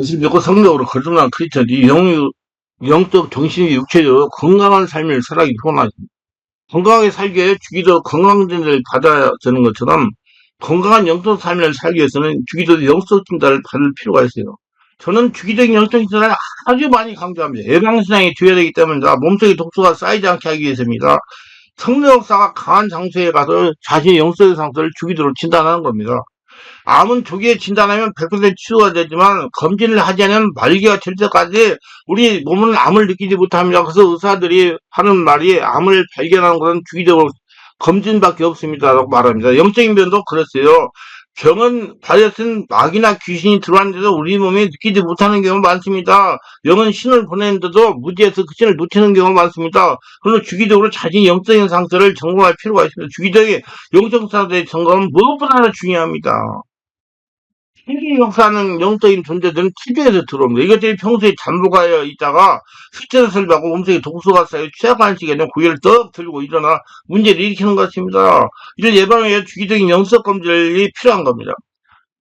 예수 믿고 성령으로 거듭난 크리스천이 영, 영적, 정신이 육체적으로 건강한 삶을 살아기 원하지. 건강하게 살기 위해 주기도 건강진단을 받아야 되는 것처럼 건강한 영적 삶을 살기 위해서는 주기도 영적 진단을 받을 필요가 있어요. 저는 주기적인 영적 진단을 아주 많이 강조합니다. 예방신앙이 뒤어야 되기 때문입니다. 몸속에 독소가 쌓이지 않게 하기 위해서입니다. 성령 역사가 강한 장소에 가서 자신의 영적인 상태를 주기도로 진단하는 겁니다. 암은 조기에 진단하면 100% 치료가 되지만 검진을 하지 않으면 말기가 될 때까지 우리 몸은 암을 느끼지 못합니다. 그래서 의사들이 하는 말이 암을 발견하는 것은 주기적으로 검진밖에 없습니다 라고 말합니다. 영적인 변도 그랬어요. 병은 바이러스는 마귀나 귀신이 들어왔는데도 우리 몸이 느끼지 못하는 경우가 많습니다. 영은 신을 보내는데도 무지해서 그 신을 놓치는 경우가 많습니다. 그러면 주기적으로 자신의 영적인 상태를 점검할 필요가 있습니다. 주기적인 영적 상태의 점검은 무엇보다도 중요합니다. 세계 역사는 영적인 존재들은 TV에서 들어옵니다. 이것들이 평소에 잠복하여 있다가 스트레스를 받고 몸속에 독소가 쌓여 취약한 시기에는 고개를 떡 들고 일어나 문제를 일으키는 것입니다. 이를 예방하기 위해 주기적인 영적 검진이 필요한 겁니다.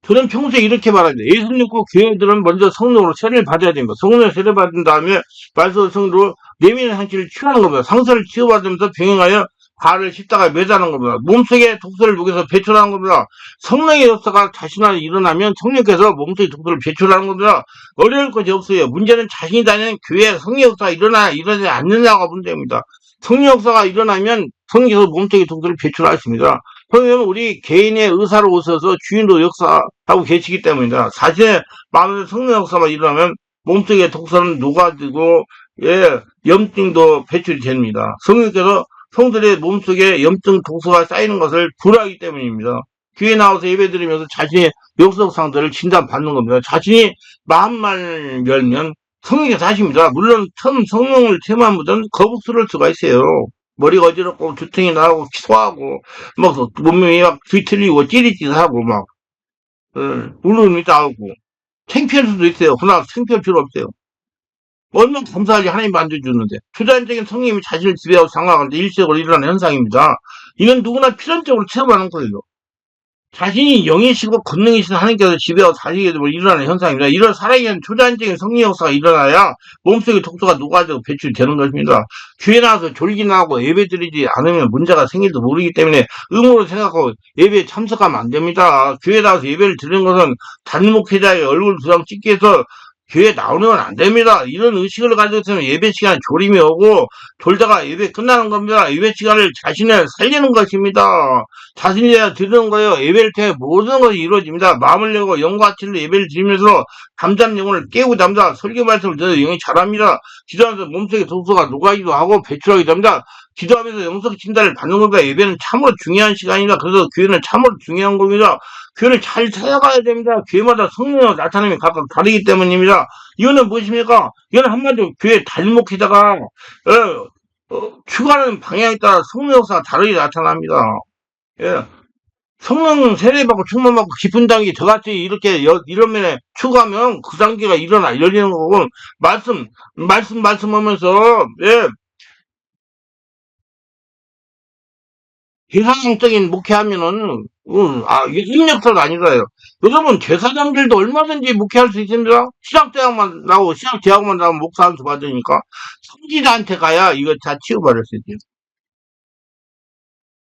저는 평소에 이렇게 말합니다. 예수 믿고 교회들은 먼저 성령으로 세례를 받아야 됩니다. 성령으로 세례 받은 다음에 말소 성으로 내면의 상처를 치유하는 겁니다. 상처를 치유받으면서 병행하여 발을 씹다가 매다는 겁니다. 몸속에 독소를 녹여서 배출하는 겁니다. 성령의 역사가 자신 안에 일어나면 성령께서 몸속에 독소를 배출하는 겁니다. 어려울 것이 없어요. 문제는 자신이 다니는 교회 성령 역사가 일어나, 일어나지 않느냐가 문제입니다. 성령 역사가 일어나면 성령께서 몸속에 독소를 배출하십니다. 성령은 우리 개인의 의사로 오셔서 주인도 역사하고 계시기 때문입니다. 자신의 마음의 성령 역사가 일어나면 몸속에 독소는 녹아지고, 예, 염증도 배출이 됩니다. 성령께서 성들의 몸속에 염증 독소가 쌓이는 것을 불하기 때문입니다. 교회 나와서 예배 드리면서 자신의 영적 상태를 진단받는 겁니다. 자신이 마음만 열면 성령이 다십니다. 물론 처음 성령을 체험한 분들은 거북스러울 수가 있어요. 머리가 어지럽고 두통이 나고 기소하고 막 몸이 막 뒤틀리고 찌릿찌릿하고 막 어, 울음이 나오고 창피할 수도 있어요. 그러나 창피할 필요 없어요. 얼마나 감사하지 하나님 만져주는데 초자연적인 성령님이 자신을 지배하고 장악하는데 일시적으로 일어나는 현상입니다. 이건 누구나 필연적으로 체험하는 거예요. 자신이 영이시고 권능이신 하나님께서 지배하고 되면 일어나는 현상입니다. 이런 살아있는 초자연적인 성령 역사가 일어나야 몸속에 독소가 녹아지고 배출되는 것입니다. 교회 나와서 졸기나하고 예배 드리지 않으면 문제가 생길도 모르기 때문에 의무로 생각하고 예배에 참석하면 안 됩니다. 교회 나와서 예배를 드리는 것은 단목회자의 얼굴 두장 찍기 위해서 교회 나오면 안 됩니다. 이런 의식을 가지고 있으면 예배 시간에 졸음이 오고 졸다가 예배 끝나는 겁니다. 예배 시간을 자신을 살리는 것입니다. 자신이 드리는 거예요. 예배를 통해 모든 것이 이루어집니다. 마음을 내고 영과 치로 예배를 드리면서 잠잠 영혼을 깨우고 합니다. 설교 말씀을 들어서 영이 잘합니다. 기도하면서 몸속에 독소가 녹아기도 하고 배출하기도 합니다. 기도하면서 영적 진단을 받는 겁니다. 예배는 참으로 중요한 시간입니다. 그래서 교회는 참으로 중요한 겁니다. 교회를 잘 찾아가야 됩니다. 교회마다 성령의 나타남이 각각 다르기 때문입니다. 이거는 무엇입니까? 이거는 한마디로 교회 달목에다가 어, 어, 추구하는 방향에 따라 성령 역사가 다르게 나타납니다. 예. 성령 세례받고 충만받고 깊은 단계 저같이 이렇게 여, 이런 면에 추구하면 그 단계가 일어나 열리는 거고 말씀 말씀 말씀하면서 예 계산적인 목회하면은 음, 아 이게 인력사가 아니라요. 여러분 제사장들도 얼마든지 목회할 수 있습니다. 신학대학만 나오고 신학대학만 나오면 목사 한수 받으니까 성지자한테 가야 이거 다 치유받을 수 있죠.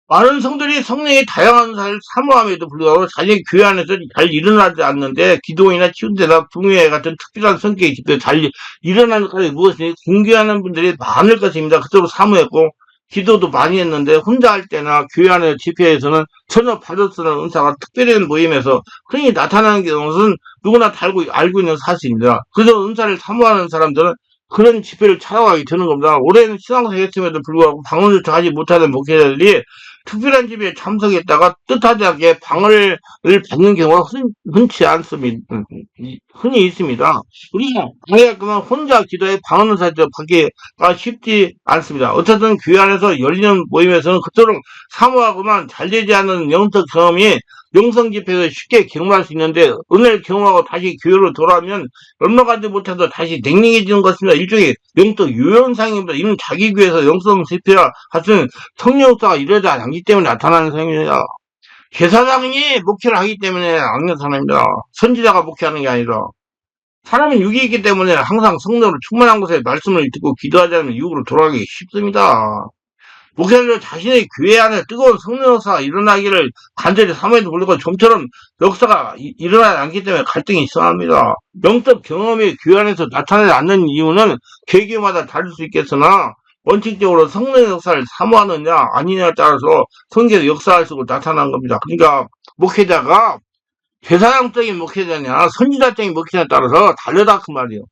많은 성들이 성령의 다양한 사를 사모함에도 불구하고 자신의 교회 안에서 잘 일어나지 않는데 기도이나 치유대나 부흥회 같은 특별한 성격의 집회 잘 일어나는 것이 무엇이 공개하는 분들이 많을 것입니다. 그토록 사모했고 기도도 많이 했는데 혼자 할 때나 교회 안에 집회에서는 전혀 없는 은사가 특별한 모임에서 흔히 나타나는 것은 누구나 달고 알고 있는 사실입니다. 그래서 은사를 사모하는 사람들은 그런 집회를 찾아가게 되는 겁니다. 올해는 신앙생활했음에도 불구하고 방언을 하지 못하는 목회자들이 특별한 집에 참석했다가 뜻하지 않게 방을 받는 경우가 흔, 흔치 않습니다. 흔히 있습니다. 우리가 방해했지만 혼자 기도해 방언을 사죠 받기가 쉽지 않습니다. 어쨌든 교회 안에서 열리는 모임에서는 그토록 사모하고만 잘 되지 않는 영적 경험이 영성 집회에서 쉽게 경험할 수 있는데 은혜를 경험하고 다시 교회로 돌아오면 얼마 가지 못해도 다시 냉랭해지는 것입니다. 일종의 영적 유연상입니다. 이는 자기 교회에서 영성 집회와 같은 성령사가 이러지 않기 때문에 나타나는 상입니다. 제사장이 목회를 하기 때문에 악년 사람입니다. 선지자가 목회하는 게 아니라 사람은 육이 있기 때문에 항상 성령으로 충만한 곳에 말씀을 듣고 기도하지 않으면 육으로 돌아가기 쉽습니다. 목사님들 자신의 교회 안에 뜨거운 성령 역사가 일어나기를 간절히 사모해도 불구하고 좀처럼 역사가 이- 일어나지 않기 때문에 갈등이 심합니다. 영적 경험이 교회 안에서 나타나지 않는 이유는 계기마다 다를 수 있겠으나 원칙적으로 성령 역사를 사모하느냐 아니냐에 따라서 성경의 역사할 수 나타난 겁니다. 그러니까 목회자가 제사장적인 목회자냐 선지자적인 목회자에 따라서 다르다 그 말이에요.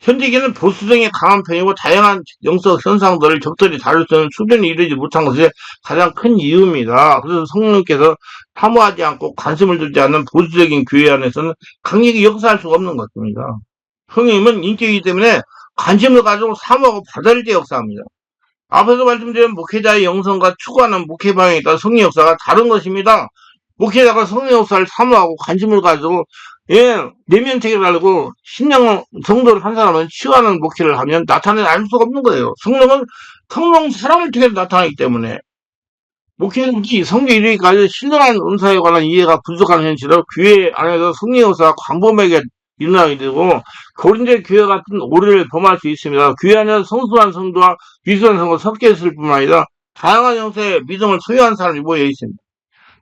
현대기는 보수성이 강한 편이고 다양한 영적 현상들을 적절히 다룰 수 있는 수준이 이르지 못한 것이 가장 큰 이유입니다. 그래서 성령께서 사모하지 않고 관심을 두지 않는 보수적인 교회 안에서는 강력히 역사할 수가 없는 것입니다. 성령님은 인격이기 때문에 관심을 가지고 사모하고 받아들일 때 역사합니다. 앞에서 말씀드린 목회자의 영성과 추구하는 목회 방향에 따라 성령 역사가 다른 것입니다. 목회자가 성령 역사를 사모하고 관심을 가지고 예, 내면 체계를 알고 신령 성도를 한 사람은 치유하는 목회를 하면 나타내 알 수가 없는 거예요. 성령은 성령 사람을 통해서 나타나기 때문에 이 성경 이르기까지 신령한 은사에 관한 이해가 부족한 현실을 교회 안에서 성령 역사가 광범위하게 일어나게 되고 고린도 교회 같은 오류를 범할 수 있습니다. 교회 안에서 성수한 성도와 미수한 성도가 섞여 있을 뿐만 아니라 다양한 형태의 믿음을 소유한 사람이 모여 있습니다.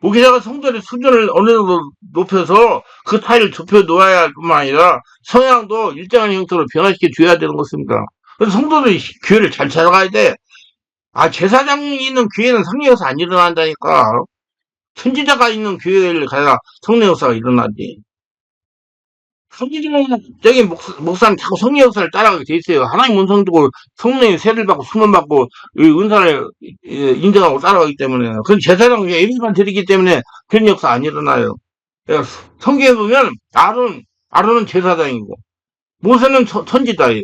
목회자가 성도의 수준을 어느 정도 높여서 그 차이를 좁혀 놓아야 할 뿐만 아니라 성향도 일정한 형태로 변화시켜 줘야 되는 것입니다. 그래서 성도들이 교회를 잘 찾아가야 돼. 아, 제사장이 있는 교회는 성령 역사 안 일어난다니까. 선지자가 있는 교회를 가야 성령 역사가 일어나지. 목사, 목사는 자꾸 성령 역사를 따라가게 돼 있어요. 하나님 은성 두고 성령의 세를 받고 수면 받고 이 은사를 예, 인정하고 따라가기 때문에 그건 제사장 예비만 드리기 때문에 그런 역사 안 일어나요. 그러니까 성경에 보면 아론 아론은 제사장이고 모세는 선- 선지자예요.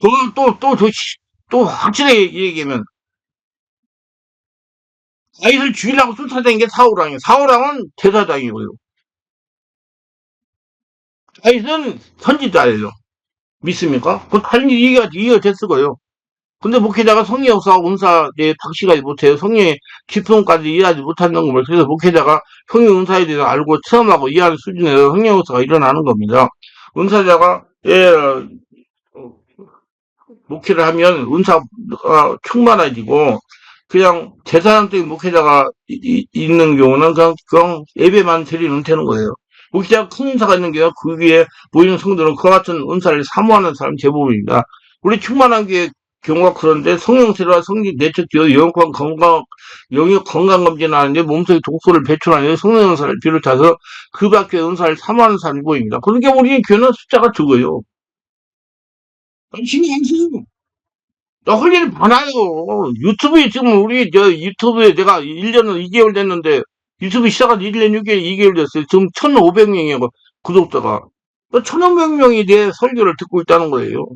그걸 또또 또 확실하게 얘기하면 아이를 죽이려고 쫓아다닌 게 사울왕이에요. 사울왕은 제사장이고요. 다윗은 선지자예요. 믿습니까? 그 달리 이해가, 이해가 됐을거예요. 근데 목회자가 성령 역사와 은사에 박시가지 못해요. 성령의 깊음까지 이해하지 못하는 겁니다. 그래서 목회자가 성령 은사에 대해서 알고 체험하고 이해하는 수준에서 성령 역사가 일어나는 겁니다. 은사자가 예, 어, 목회를 하면 은사가 충만해지고 그냥 제사장적인 목회자가 이- 이- 있는 경우는 그냥, 그냥 예배만 드리면 되는 거예요. 목회자가 큰 은사가 있는 경우 그 위에 모이는 성도는 그와 같은 은사를 사모하는 사람이 대부분입니다. 우리 충만한 교회 경우가 그런데 성령세와 성기 내적기호 영권 건강 영역 건강 검진을 하는데 몸속에 독소를 배출하는 성령 은사를 비롯해서 그 밖의 은사를 사모하는 사람이 보입니다. 그러니까 우리 교회는 숫자가 적어요. 신경 안. 나할 일이 많아요. 유튜브에 지금 우리 저 유튜브에 내가 1년 2개월 됐는데 유튜브 시작한 지 1년 6개월 2개월 됐어요. 지금 1,500명이에요. 구독자가. 1,500명이 내 설교를 듣고 있다는 거예요.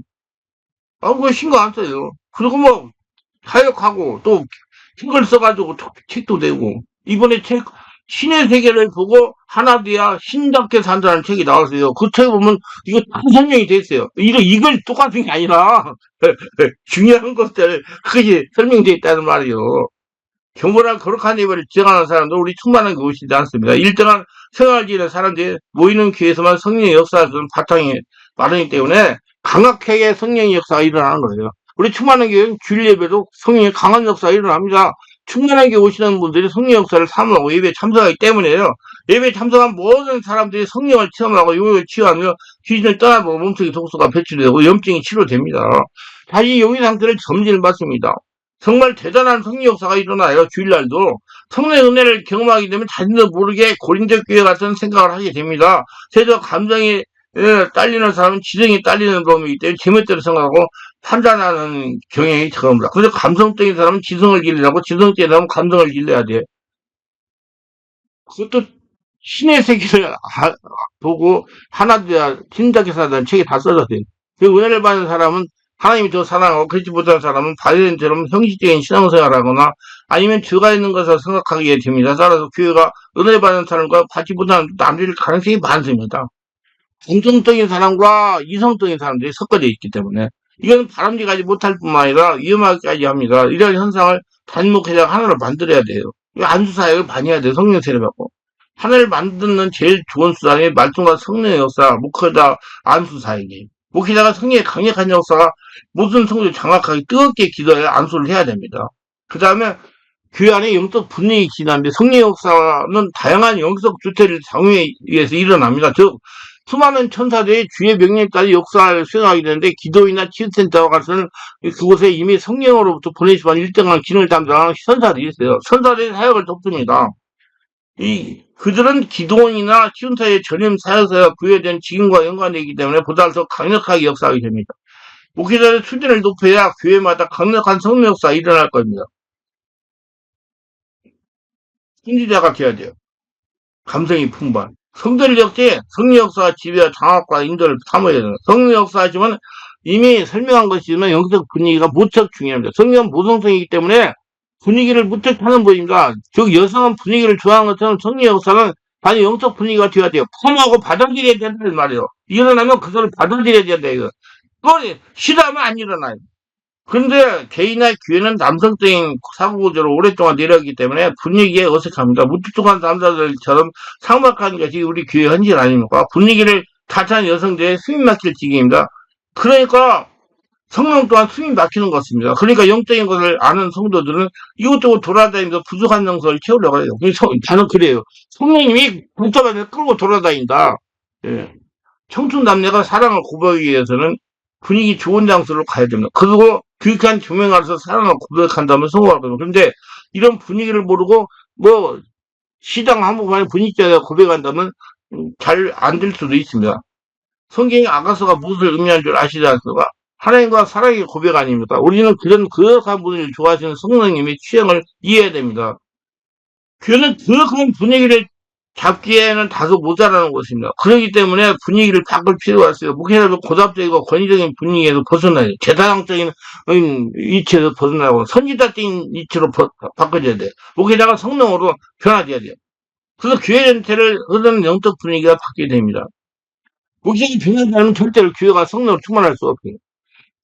아, 그거 신경 안 써요. 그리고 뭐 사역하고 또 책을 써가지고 또 책도 내고 이번에 책 신의 세계를 보고 하나 돼야 신답게 산다는 책이 나왔어요. 그 책에 보면 이거 다 설명이 돼 있어요. 이거 이걸 똑같은 게 아니라 중요한 것들 그것이 설명되어 있다는 말이요. 경건한 거룩한 예배를 지향하는 사람도 우리 충만한 게 오시지 않습니다. 일정한 생활을 지는 사람들이 모이는 교회에서만 성령의 주는 바탕이 마련이기 때문에 강력하게 성령의 역사가 일어나는 거예요. 우리 충만한 교회는 주일 예배도 성령의 강한 역사가 일어납니다. 충만하게 오시는 분들이 성령 역사를 사모하고 예배에 참석하기 때문에요. 예배에 참석한 모든 사람들이 성령을 체험하고 용을 치유하며 귀신을 떠나고 몸속에 독소가 배출되고 염증이 치료됩니다. 자기 용의 상태를 점진을 받습니다. 정말 대단한 성령 역사가 일어나요. 주일날도 성령의 은혜를 경험하게 되면 자신도 모르게 고린적 교회 같은 생각을 하게 됩니다. 제저 감정이 예, 딸리는 사람은 지정이 딸리는 범이기 때문에 제멋대로 생각하고 판단하는 경향이 적습니다. 그래서 감성적인 사람은 지성을 길리라고 지성적인 사람은 감성을 길러야 돼. 그것도 신의 세계를 아- 보고 하나 되야 하는 책이 다 써졌어요. 그 은혜를 받는 사람은 하나님이 더 사랑하고 그렇지 못한 사람은 바리새인처럼 형식적인 신앙생활을 하거나 아니면 죄가 있는 것을 생각하게 됩니다. 따라서 교회가 은혜 받는 사람과 받지 못하는 남들 가능성이 많습니다. 감성적인 사람과 이성적인 사람들이 섞어져 있기 때문에 이건 바람직하지 못할 뿐만 아니라 위험하기까지 합니다. 이런 현상을 단목회장 하나로 만들어야 돼요. 안수사역을 많이 해야 돼요. 성령 세례 받고. 하나를 만드는 제일 좋은 수단이 말씀과 성령의 역사, 목회자 안수사에게. 목회자가 성령의 강력한 역사가 모든 성도를 장악하게 뜨겁게 기도해 안수를 해야 됩니다. 그 다음에 교회 안에 영적 분위기 지나는데 성령 역사는 다양한 영적 주체를 장후에 의해서 일어납니다. 즉 수많은 천사들이 주의 명령까지 역사를 수행하게 되는데 기도이나 치유센터와 같은 그곳에 이미 성령으로부터 보내시면 1등한 기능을 담당하는 천사들이 있어요. 천사들이 사역을 돕습니다. 이 그들은 기도원이나 치유센터의 전임 사역사가 부여된 직임과 연관되기 때문에 보다 더 강력하게 역사하게 됩니다. 목회자의 수준을 높여야 교회마다 강력한 성령 역사가 일어날 겁니다. 신지자가 돼야 돼요. 감성이 풍부한. 성들 역시 성령 역사가 지배와 장악과 인도를 담아야 돼요. 성령 역사지만 이미 설명한 것이지만 영적 분위기가 무척 중요합니다. 성령은 모성성이기 때문에 분위기를 무척 타는 분입니다. 즉 여성은 분위기를 좋아하는 것처럼 성령 역사는 반이 영적 분위기가 되어야 돼요. 펌하고 받아들여야 된다는 말이에요. 일어나면 그것을 받아들여야 된다 이거. 그걸 싫어하면 안 일어나요. 근데 개인의 교회는 남성적인 사고구조로 오랫동안 내려왔기 때문에 분위기에 어색합니다. 무뚝뚝한 남자들처럼 상박한 것이 우리 교회 현실 아닙니까? 분위기를 타찬 여성들의 숨이 막힐 지경입니다. 그러니까 성령 또한 숨이 막히는 것입니다. 그러니까 영적인 것을 아는 성도들은 이것저것 돌아다니면서 부족한 영성을 채우려고 해요. 그래서 저는 그래요. 성령님이 복잡한데 끌고 돌아다닌다. 예. 청춘 남녀가 사랑을 고백하기 위해서는 분위기 좋은 장소로 가야 됩니다. 그리고 교육한 조명 아래서 사랑을 고백한다면 겁니다. 그런데 이런 분위기를 모르고 뭐 시장 한복만에 분위기에 고백한다면 잘 안 될 수도 있습니다. 성경의 아가서가 무엇을 의미하는 줄 아시지 않습니까? 하나님과 사랑의 고백 아닙니까? 우리는 그런 그악한 분을 좋아하시는 성령님의 취향을 이해해야 됩니다. 교회는 그악한 분위기를 잡기에는 다소 모자라는 것입니다. 그렇기 때문에 분위기를 바꿀 필요가 있어요. 목회자도 고답적이고 권위적인 분위기에서 벗어나야 돼요. 음, 위치에서 벗어나고 선지자적인 위치로 버, 바꿔줘야 돼요. 목회자가 성령으로 변화돼야 돼요. 그래서 교회 전체를 흐르는 영적 분위기가 바뀌게 됩니다. 목회자가 변하지 않으면 절대로 교회가 성령으로 충만할 수 없어요.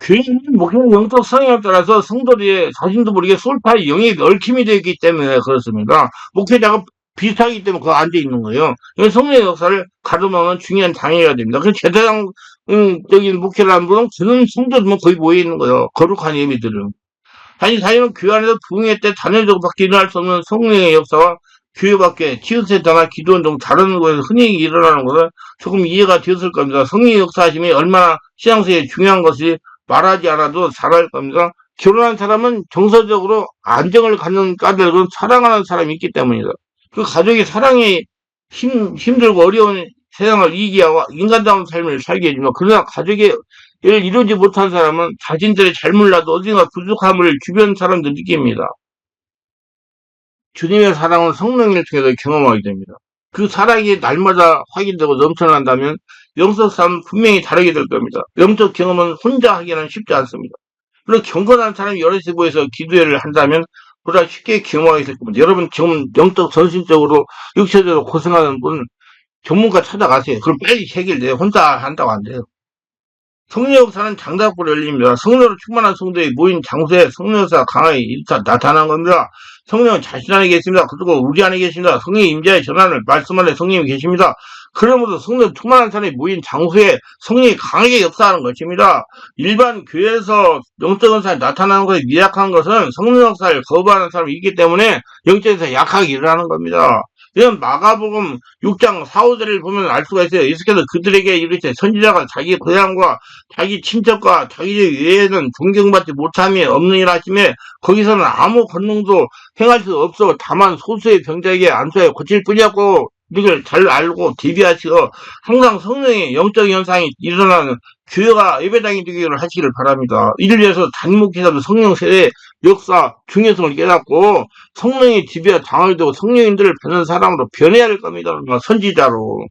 교회는 목회자 영적 성향에 따라서 성도들의 자신도 모르게 솔파의 영이 얽힘이 되기 때문에 그렇습니다. 목회자가 비슷하기 때문에 그거 앉아 있는 거예요. 성령의 역사를 가로막는 중요한 장애가 됩니다. 그래서 제사장적인 목회를 하는 분은 그런 성도들만 거의 모여 있는 거예요. 거룩한 예미들은. 아니, 사실은 교회 안에서 부흥회 때 단회적으로 밖에 일어날 수 없는 성령의 역사와 교회 밖에 치유센터나 기도원 등 다른 곳에서 흔히 일어나는 것은 조금 이해가 되었을 겁니다. 성령의 역사심이 얼마나 신앙생에 중요한 것이 말하지 않아도 잘 알 겁니다. 결혼한 사람은 정서적으로 안정을 갖는 까닭은 사랑하는 사람이 있기 때문이다. 그 가족이 사랑이 힘, 힘들고 어려운 세상을 이기하고 인간다운 삶을 살게 해주면 그러나 가족의 일 이루지 못한 사람은 자신들의 잘못 나도 어딘가 부족함을 주변 사람들 느낍니다. 주님의 사랑은 성령을 통해서 경험하게 됩니다. 그 사랑이 날마다 확인되고 넘쳐난다면 영적 삶은 분명히 다르게 될 겁니다. 영적 경험은 혼자 하기는 쉽지 않습니다. 그리고 경건한 사람이 여럿이 모여서 기도회를 한다면 보다 쉽게 경험하게 될 겁니다. 여러분 지금 영적 선신적으로 육체적으로 고생하는 분 전문가 찾아가세요. 그럼 빨리 해결돼요. 혼자 한다고 안 돼요. 성령 역사는 장작불 열립니다. 성령으로 충만한 성도의 모인 장소에 성령 역사가 강하게 일타 나타난 겁니다. 성령은 자신 안에 계십니다. 그리고 우리 안에 계십니다. 성령의 임재의 전환을 말씀 안에 성령이 계십니다. 그러므로 성령 충만한 사람이 모인 장소에 성령이 강하게 역사하는 것입니다. 일반 교회에서 영적 은사에 나타나는 것이 미약한 것은 성령 역사를 거부하는 사람이 있기 때문에 영적에서 약하게 일어나는 겁니다. 이런 마가복음 6장 4, 5절을 보면 알 수가 있어요. 예수께서 그들에게 이르시되 선지자가 자기 고향과 자기 친척과 자기 집 외에는 존경받지 못함이 없느니라 하시며 거기서는 아무 권능도 행할 수 없어 다만 소수의 병자에게 안수하여 고칠 뿐이었고 이걸 잘 알고 대비하시고 항상 성령의 영적 현상이 일어나는 교회가 예배당이 되기를 하시기를 바랍니다. 이를 위해서 단목회사도 성령 세대 역사 중요성을 깨닫고 성령의 지배와 당할되고 성령인들을 뵙는 사람으로 변해야 할 겁니다. 선지자로.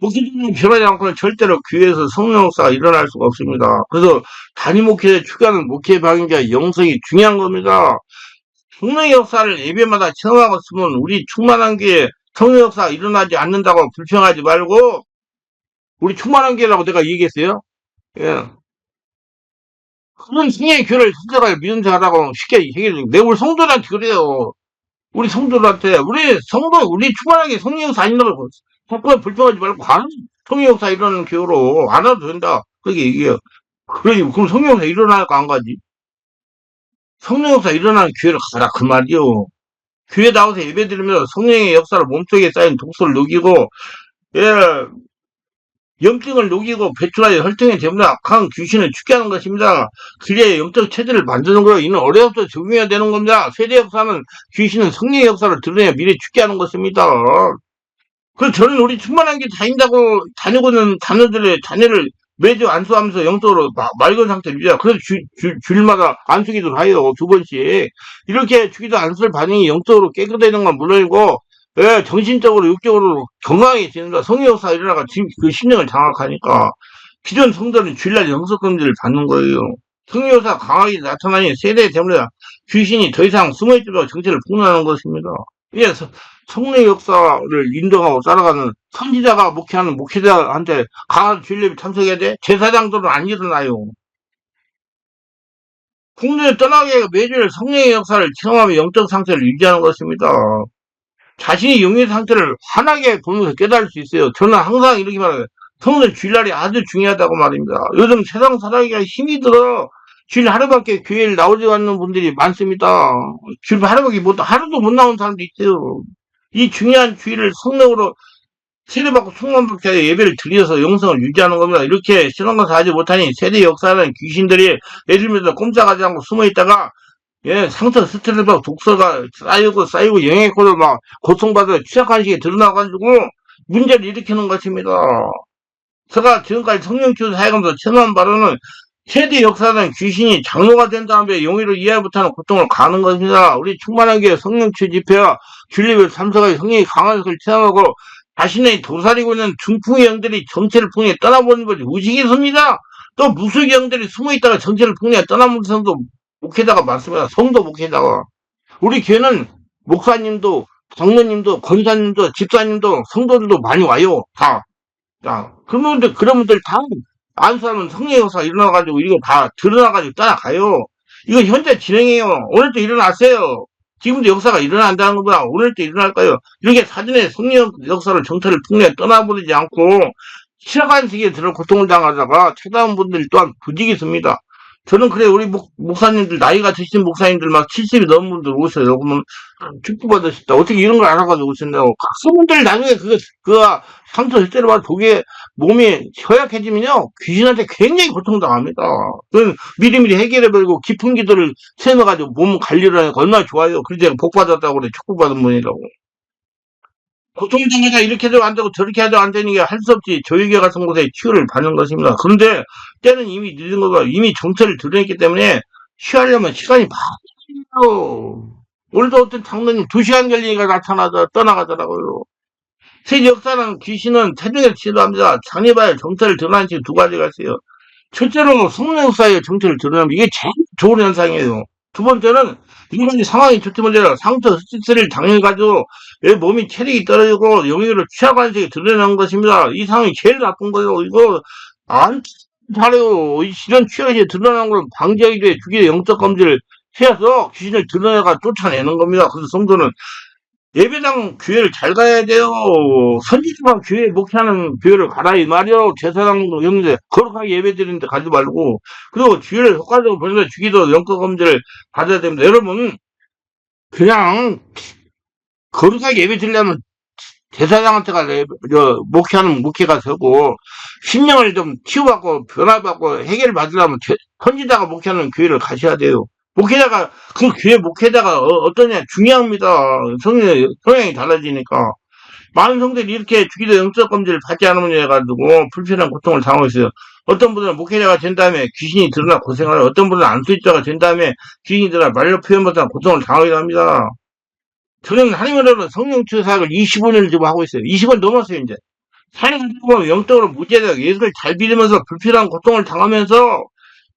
목회자는 변하지 않고는 절대로 교회에서 성령 역사가 일어날 수가 없습니다. 그래서 단임 목회에 추구하는 목회 방향자 영성이 중요한 겁니다. 성령의 역사를 예배마다 체험하고 있으면 우리 충만한 게 성령 역사가 일어나지 않는다고 불평하지 말고 우리 충만한 게라고 내가 얘기했어요. 예. 그런 성의 교를 진짜가 믿음자라고 쉽게 얘기해 내 우리 성도들한테 그래요. 우리 성도들한테, 우리 성도, 우리 충만하게 성령 역사 아니라고 자꾸 불평하지 말고, 관, 성령 역사 일어나는 교회로 안 와도 된다. 그렇게 얘기해요. 그러니, 그럼 성령 역사 일어나니까 안 가지. 성령 역사 일어나는 교회를 가라, 그 말이요. 교회 나와서 예배 드리면서 성령의 역사를 몸속에 쌓인 독소를 녹이고, 예, 염증을 녹이고 배출하여 혈통의 대부분 악한 귀신을 죽게 하는 것입니다. 그래야 영적 체제를 만드는 거예요. 이는 어려서 적용해야 되는 겁니다. 세대 역사는 귀신은 성령의 역사를 드러내야 미래 죽게 하는 것입니다. 그래서 저는 우리 충만한 게 다닌다고 다니고 있는 자녀들의 자녀를 매주 안수하면서 영적으로 마- 맑은 상태를 유지하 그래서 주, 주, 주일마다 안수기도를 하여 두 번씩 이렇게 주기도 안수를 반응이 영적으로 깨끗해지는 건 물론이고 예, 정신적으로 육적으로 건강해지는다 성령 역사 일어나가 지금 그 심령을 장악하니까 기존 성도는 주일날 영적 금지를 받는 거예요. 성령 역사 강하게 나타나니 세대 때문에 귀신이 더 이상 숨어있지도 정체를 폭로하는 것입니다. 예, 서- 성령 역사를 인도하고 따라가는 선지자가 목회하는 목회자한테 강한 주일예배 참석해야 돼? 제사장들은 안 일어나요. 국내에 떠나게 매주일 성령의 역사를 체험하며 영적 상태를 유지하는 것입니다. 자신이 영의 상태를 환하게 보면서 깨달을 수 있어요. 저는 항상 이렇게 말해요. 성령 주일날이 아주 중요하다고 말입니다. 요즘 세상 살아가기가 힘이 들어. 주일 하루밖에 교회를 나오지 않는 분들이 많습니다. 주일 하루밖에 못, 하루도 못 나온 사람도 있어요. 이 중요한 주일을 성령으로 세례받고 하여 예배를 드려서 영성을 유지하는 겁니다. 이렇게 신앙가서 하지 못하니 세대 역사는 귀신들이 들면서 꼼짝하지 않고 숨어있다가 예, 상처 스트레스 받고 독서가 쌓이고 쌓이고 영향코를 막 고통받아 취약한 시기에 드러나가지고 문제를 일으키는 것입니다. 제가 지금까지 성령치유 사역하면서 체험한 바로는 세대 역사는 귀신이 장로가 된 다음에 용의를 이해 못하는 고통을 가는 것입니다. 우리 충만한 게 성령치유 집회와 줄리별 참석하여 성령이 강한 것을 체험하고 자신의 도사리고 있는 중풍의 영들이 정체를 풍해 떠나보는 것이 무식이습니다. 또 무속의 영들이 숨어있다가 정체를 풍해 떠나보는 성도 목회자가 많습니다. 성도 목회자가. 우리 교회는 목사님도 장로님도 권사님도 집사님도 성도들도 많이 와요. 다. 자, 그런 분들 그런 분들 다 안수하면 성령 역사 일어나가지고 이거 다 드러나가지고 따라가요. 이거 현재 진행해요. 오늘도 일어났어요. 지금도 역사가 일어난다는 것보다 오늘도 일어날까요? 이렇게 사전에 성령 역사를 정체를 풍내 떠나버리지 않고 시작한 시기에 들어 고통을 당하다가 찾아온 분들 또한 부지기습니다. 저는 그래 우리 목, 목사님들 나이가 드신 목사님들 막 70이 넘은 분들 오셔요. 그러면 축복받으셨다. 어떻게 이런 걸 알아가지고 오셨냐고. 그분들 나중에 그거 그 상처 실제로 봐도 독에 몸이 허약해지면요 귀신한테 굉장히 고통당합니다. 미리미리 해결해버리고 깊은 기도를 세워가지고 몸 관리를 하니까 얼마나 좋아요. 그래서 제가 복 받았다고 그래 축복받은 분이라고. 고통당하자 이렇게 해도 안 되고 저렇게 해도 안 되는 게 할 수 없지 조육회 같은 곳에 치유를 받는 것입니다. 그런데 때는 이미 늦은 거가 이미 정체를 드러냈기 때문에 취하려면 시간이 많아요. 오늘도 어떤 장로님 2시간 걸리니까 나타나서 떠나가더라고요. 세계 역사는 귀신은 체중에 치료합니다. 장애발 정체를 드러나는 식두 가지가 있어요. 첫째로 성령 역사의 정체를 드러내면 이게 제일 좋은 현상이에요. 두 번째는 인간이 상황이 좋지 못해서 상처 스트레스를 당해가지고 내 몸이 체력이 떨어지고 영역으로 취약한 식이 드러나는 것입니다. 이 상황이 제일 나쁜 거예요. 이거 안 잘해요. 이런 취약이 드러나는 걸 방지하기 위해 주기의 영적 검지를 해서 귀신을 드러내가 쫓아내는 겁니다. 그래서 성도는 예배당 교회를 잘 가야 돼요. 선지주가 교회 목회하는 교회를 가라 이 말이요. 제사장도 영제 거룩하게 예배 드리는데 가지 말고 그리고 주일을 효과적으로 보내서 주기도 영적 검지를 받아야 됩니다. 여러분 그냥 거룩하게 예배 드리려면 제사장한테가 예배- 저, 목회하는 목회가 되고 신령을 좀 치유받고 변화받고 해결을 받으려면 제- 선지자가 목회하는 교회를 가셔야 돼요. 목회자가 그 교회 목회자가 어, 떠냐 중요합니다. 성향 성향이 달라지니까 많은 성들이 이렇게 주기도 영적 검지를 받지 않으면 해가지고 불편한 고통을 당하고 있어요. 어떤 분들은 목회자가 된 다음에 귀신이 드러나 고생하고 어떤 분들은 안수입자가 된 다음에 귀신이 드러나 말로 표현 못한 고통을 당하기도 합니다. 저는 하나님으로는 성령 치유사역을 25년을 지금 하고 있어요. 20년 넘었어요, 이제. 살인하고 영적으로 무죄되고 예수를 잘 믿으면서 불필요한 고통을 당하면서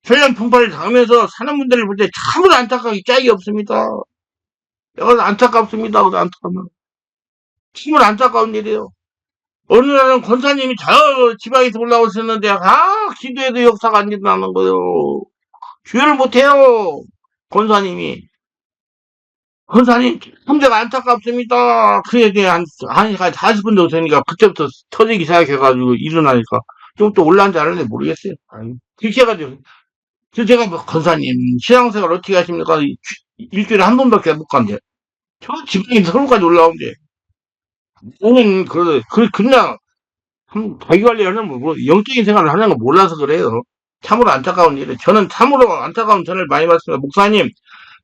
혈련 풍파를 당하면서 사는 분들을 볼 때 참으로 안타깝게 짝이 없습니다. 내가 안타깝습니다. 그거 안타까면. 참으로 안타까운 일이에요. 어느 날은 권사님이 저 지방에서 올라오셨는데 아 기도해도 역사가 안 일어나는 거예요. 주의를 못해요. 권사님이. 권사님, 형제가 안타깝습니다. 그에 대한 한 시간 40분 정도 되니까 그때부터 터지기 시작해가지고 일어나니까 좀 또 올라앉지 않을지 모르겠어요. 아니, 그렇게 해가지고. 저 제가 뭐, 권사님, 신앙생활 어떻게 하십니까? 이- 일주일에 한 번밖에 못 간대. 저 지방이 서울까지 올라온대. 저는 그, 그, 그냥, 한, 자기 관리하는 뭐, 뭐, 영적인 생활을 하는 거 몰라서 그래요. 참으로 안타까운 일이에요. 저는 참으로 안타까운 전을 많이 받습니다. 목사님,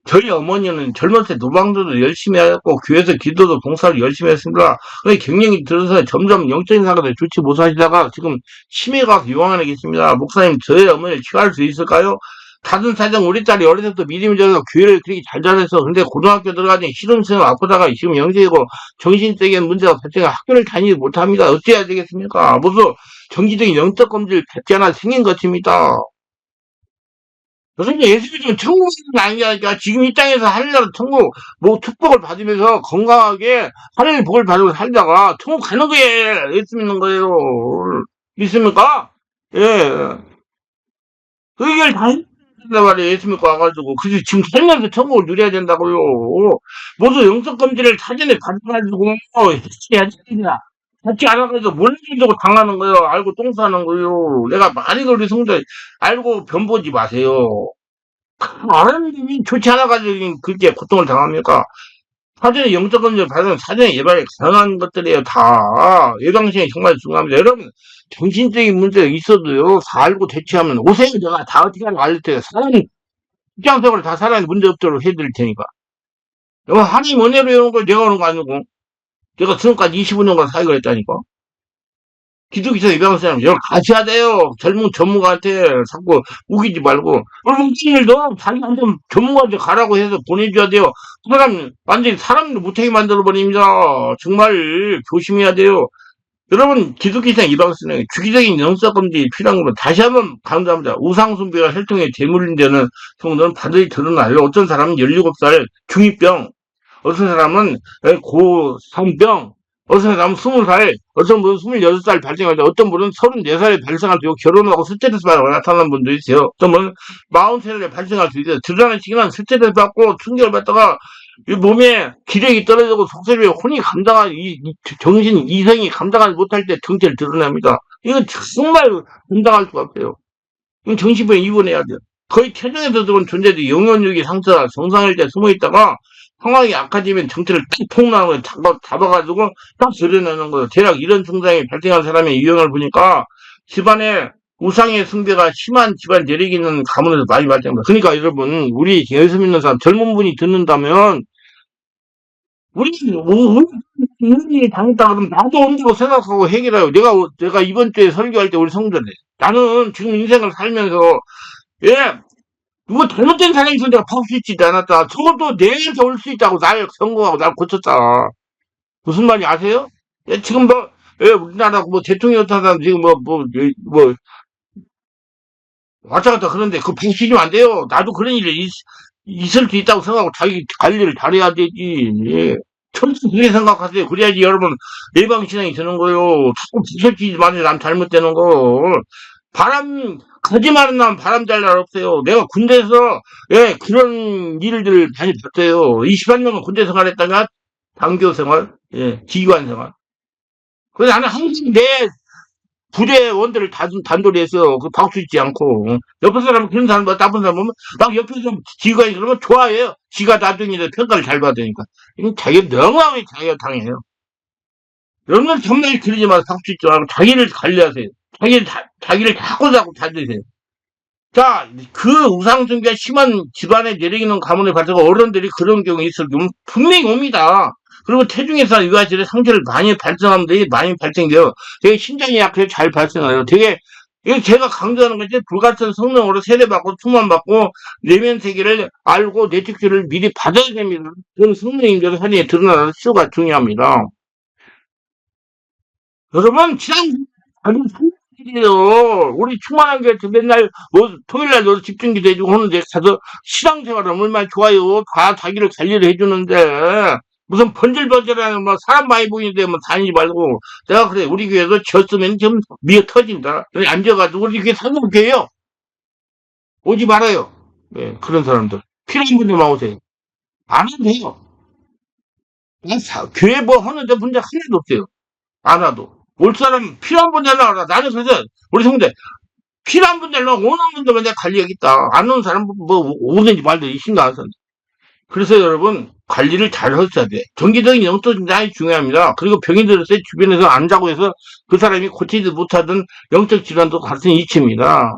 저희 어머니는 젊을 때 노방도도 열심히 하였고, 교회에서 기도도 봉사를 열심히 했습니다. 근데 경력이 들어서 점점 영적인 생활에 좋지 못하시다가 지금 치매가 요양원에 계십니다. 목사님, 저희 어머니를 치료할 수 있을까요? 다른 사정 우리 딸이 어릴 때부터 믿음이 져서 교회를 그렇게 잘 다녔어. 근데 고등학교 들어가니 시름시름 아프다가 지금 영적이고 정신적인 문제가 발생해 학교를 다니지 못합니다. 어찌해야 되겠습니까? 무슨 정기적인 영적 검진을 받지 않아 생긴 것입니다. 선생님, 예수님은 천국은 아니니까 지금 이 땅에서 하늘나라 천국, 뭐, 축복을 받으면서 건강하게 하늘의 복을 받으면서 살다가 천국 가는 거예요. 예수 믿는 거예요. 믿습니까? 예. 그 얘기를 다 했단 말이에요. 예수 믿고 와가지고. 그래서 지금 살면서 천국을 누려야 된다고요. 모두 영적검진을 사전에 받아가지고, 해야 됩니다. 받지 않아가지고 몰라주고 당하는 거예요. 알고 똥 싸는 거예요. 내가 많이 우리 성도 알고 변보지 마세요. 아는 님이 좋지 않아가지고 그렇게 고통을 당합니까? 사전에 영적 검진을 받으면 사전에 예방이 가능한 것들이에요, 다. 예방시행이 정말 중요합니다. 여러분, 정신적인 문제가 있어도요, 다 알고 대처하면, 오세요, 제가 다 어떻게 하는 거 알려드려요. 사람이, 입장적으로 다 사람이 문제 없도록 해드릴 테니까. 어, 하나님 은혜로 이런 걸 내가 오는 거 아니고, 제가 지금까지 25년간 사역을 했다니까. 기독교 예방 사람 여러 해야 돼요. 젊은 전문가한테 자꾸 우기지 말고. 여러분 일도 자기한테 전문가한테 가라고 해서 보내줘야 돼요. 사람 완전히 사람도 못하게 만들어 버립니다. 정말 조심해야 돼요. 여러분 기독교상 예방선생 주기적인 검진이 필요한 건 다시 한번 강조합니다. 우상숭배가 혈통에 재물인 데는 정도는 반드시 드러나요. 어떤 사람은 17살 중2병, 어떤 사람은 고3병, 어떤 사람은 20살, 어떤 분은 26살 발생할 때, 어떤 분은 34살에 발생할 때, 결혼하고 스트레스 받고 나타나는 분도 있어요. 어떤 분은 40살에 발생할 수 있어요. 드러나는 시기는 스트레스 받고 충격을 받다가 이 몸에 기력이 떨어지고 속세에 혼이 감당하, 이, 이 정신, 이성이 감당하지 못할 때 정체를 드러냅니다. 이거 정말 감당할 수가 없어요. 이건 정신병에 입원해야 돼요. 거의 체중에서 들어온 존재들이 영혼력이 상처, 정상일 때 숨어 있다가 상황이 악화되면 정체를 거예요. 잡아, 잡아가지고 딱 드러내는 거예요. 대략 이런 증상이 발생한 사람의 유형을 보니까 집안에 우상의 숭배가 심한 집안 내력이 있는 가문에서 많이 발생합니다. 그러니까 여러분, 우리 예수 믿는 사람, 젊은 분이 듣는다면, 우리, 우리, 우리 당했다 그러면 나도 온다고 생각하고 해결해요. 내가, 내가 이번 주에 설교할 때 우리 성도들, 나는 지금 인생을 살면서, 예, 누가 잘못된 사람이 있으면 내가 치지 않았다. 저것도 내에서 올 수 있다고 날 성공하고 날 고쳤다. 무슨 말인지 아세요? 예, 지금 뭐, 예, 우리나라 뭐 대통령 타다 지금 뭐, 뭐, 예, 뭐, 왔다 갔다 그런데 그 치면 안 돼요. 나도 그런 일이 있, 있을 수 있다고 생각하고 자기 관리를 잘해야 되지. 예. 철수 그렇게 생각하세요. 그래야지 여러분 예방신앙이 되는 거요. 자꾸 부서 치지 마세요. 남 잘못되는 거. 바람, 거짓말은 나면 바람 잘 날 없어요. 내가 군대에서, 예, 그런 일들을 많이 봤어요. 23년간 군대 생활했다가, 단교 생활, 예, 기관 생활. 그래서 나는 항상 내 부대원들을 단, 단돌이 했어요. 그 박수 있지 않고. 옆에 사람은 그런 사람, 뭐, 나쁜 사람 보면, 막 옆에서 지휘관이 그러면 좋아해요. 지가 나중에 평가를 잘 받으니까. 이건 자기 명함이 자기가 당해요. 여러분들 정말 그러지 마세요. 박수 있지 말고 자기를 관리하세요. 자기를, 자, 자기를 자꾸 자꾸 다지세요. 자, 그 우상 숭배가 심한 집안에 내리기는 가문에 발생가 어른들이 그런 경우에 있을 경우 분명히 옵니다. 그리고 체중에서 이와질의 상처를 많이 발생하면 되게 많이 발생돼요. 되게 신장이 약해서 잘 발생해요. 되게, 이거 제가 강조하는 것이 불같은 성능으로 세례받고 충만받고 내면 세계를 알고 내측들을 미리 받아야 됩니다. 그런 성능인데도 사진에 드러나는 수가 중요합니다. 여러분, 지난, 아니, 일이에요. 우리 충만한 게 맨날 뭐 토요일날 너 집중기도 해주고 하는데 가서 시장생활을 얼마나 좋아요. 다 자기를 관리를 해주는데 무슨 번질번질하는 뭐 사람 많이 보이는데 뭐 다니지 말고 내가 그래 우리 교회에서 졌으면 좀 미어 터진다. 여기 앉아가지고 우리 교회 상급교회요. 오지 말아요. 예, 그런 사람들 필요한 분들만 오세요. 안 해도 돼요. 아, 사- 교회 뭐 하는데 문제 하나도 없어요. 안 와도. 올 사람 필요한 분들 나와라. 나는 그래서 우리 성대 필요한 분들 나와 오는 분들만 내가 관리하겠다. 안 오는 사람 뭐 오든지 말든지 신경 안 써. 그래서 여러분 관리를 잘 하셔야 돼. 정기적인 영적 진단이 중요합니다. 그리고 병이 들었을 때 주변에서 안 자고 해서 그 사람이 고치지 못하던 영적 질환도 같은 이치입니다.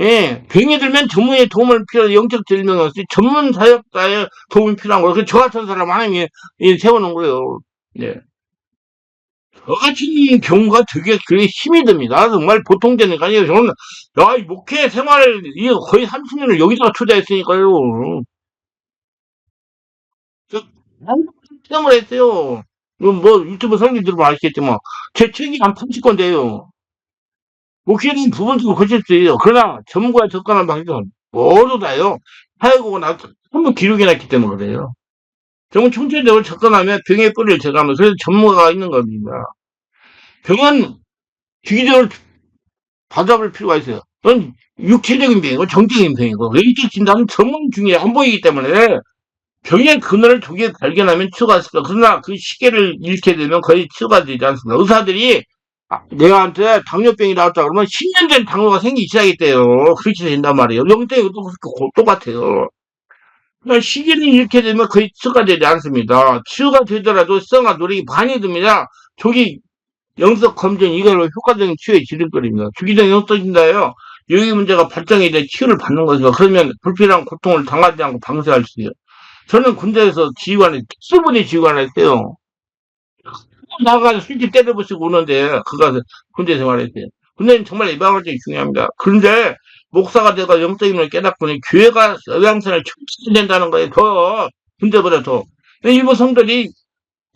예, 병이 들면 전문의 도움을 필요한 영적 질병은 전문 사역자의 도움이 필요한 거예요. 그 저 같은 사람 하나님이 예, 세워놓은 거예요. 예. 저 같은 경우가 되게 그게 힘이 듭니다. 정말 보통 되는 거 아니에요. 저는, 야, 이 목회 생활, 이거 거의 30년을 여기다가 투자했으니까요. 저, 체험을 했어요. 이거 뭐, 유튜브 설교 들으면 아시겠지만, 제 책이 한 30건데요. 목회는 부분적으로 거칠 수 있어요. 그러나, 전문가에 접근한 방식은 모두 다요. 하여고 나, 한번 기록이 났기 때문에 그래요. 병은 총체적으로 접근하면 병의 뿌리를 제거하면, 그래서 전문가가 있는 겁니다. 병은 주기적으로 받아볼 필요가 있어요. 그건 육체적인 병이고 정적인 병이고 외적 진단은 전문 중에 안 보이기 때문에 병의 근원을 조기에 발견하면 치료가 있습니다. 그러나 그 시계를 잃게 되면 거의 치료가 되지 않습니다. 의사들이 아, 내가한테 당뇨병이 나왔다 그러면 10년 전 당뇨가 생기기 시작했대요. 그렇게 된단 말이에요. 그렇게 똑같아요. 그러니까 시기를 잃게 되면 거의 치료가 되지 않습니다. 치료가 되더라도 시성과 노력이 많이 듭니다. 조기 영적 검진 이걸로 효과적인 치유의 지름거리입니다. 주기적 영적 진단요. 여기 문제가 발정이 돼 치유를 받는 것이고 그러면 불필요한 고통을 당하지 않고 방사할 수 있어요. 저는 군대에서 지휘관을 수분이 지휘관을 했어요. 나가서 술집 때려부시고 오는데 그가 군대 생활했어요. 군대는 정말 때 중요합니다. 그런데 목사가 돼가 영적인 걸 깨닫고는 교회가 예방선을 청취해야 된다는 거예요. 더 군대보다 더. 일부 성들이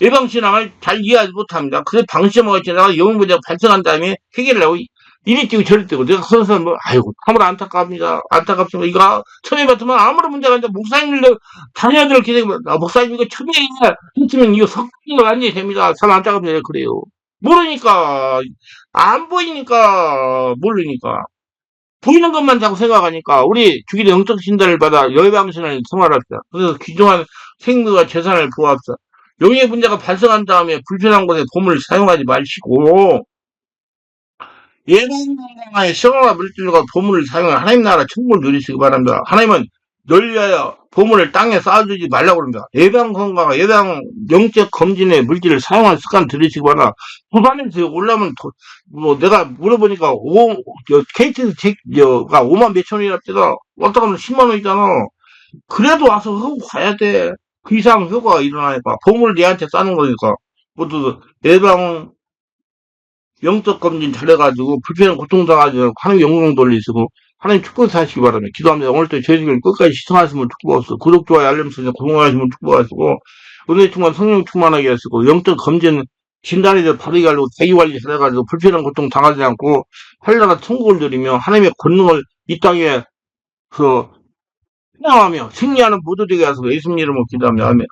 예방신앙을 잘 이해하지 못합니다. 그래서 방심하고 지나가 영웅 문제가 발생한 다음에 해결을 하고 이리 뛰고 저리 뛰고 내가 사람 뭐 아이고 참으로 안타깝습니다. 안타깝습니다. 이거 처음에 봤으면 아무런 문제가 없는데 목사님들 자녀들 기대면 아, 목사님 이거 처음에 했으면 이거 석기가 완전히 됩니다. 참 안타깝네요. 그래요. 모르니까 안 보이니까 모르니까 보이는 것만 자꾸 생각하니까 우리 주기도 영적 진단을 받아 열방신을 생활합시다. 그래서 귀중한 생명과 재산을 보호합시다. 용의 문제가 발생한 다음에 불편한 곳에 보물을 사용하지 마시고 예방 건강에 시험과 물질과 보물을 사용해 하나님 나라 천국을 누리시기 바랍니다. 하나님은 널려야 보물을 땅에 쌓아주지 말라고 합니다. 예방 건강, 예방 영적 검진에 물질을 사용하는 습관 들이시기 바랍니다. 부산에서 올라오면 도- 뭐 내가 물어보니까 오, 저 KTX 책가 5만 몇천 원이랍니다. 왔다 가면 10만 원이잖아. 그래도 와서 하고 가야 돼. 그 이상 효과가 일어나니까 보물을 얘한테 싸는 거니까 모두 예방 영적 검진 잘해가지고 불편한 고통당하지 않고 하나님 영광 돌리시고 하나님 축복 사시기 바랍니다. 기도합니다. 오늘도 저희 지금 끝까지 시청하시면 축복하시고 구독, 좋아요, 알림 설정 고정하시면 축복하시고 은혜 충만 성령 충만하게 하시고 영적 검진 진단에 대해 바르게 하려고 대기 관리 잘해가지고 불편한 고통 당하지 않고 활락한 천국을 누리며 하나님의 권능을 이 땅에 그 행하며 승리하는 모두 되게 하소서 예수님 이름으로 기도합니다. 아멘.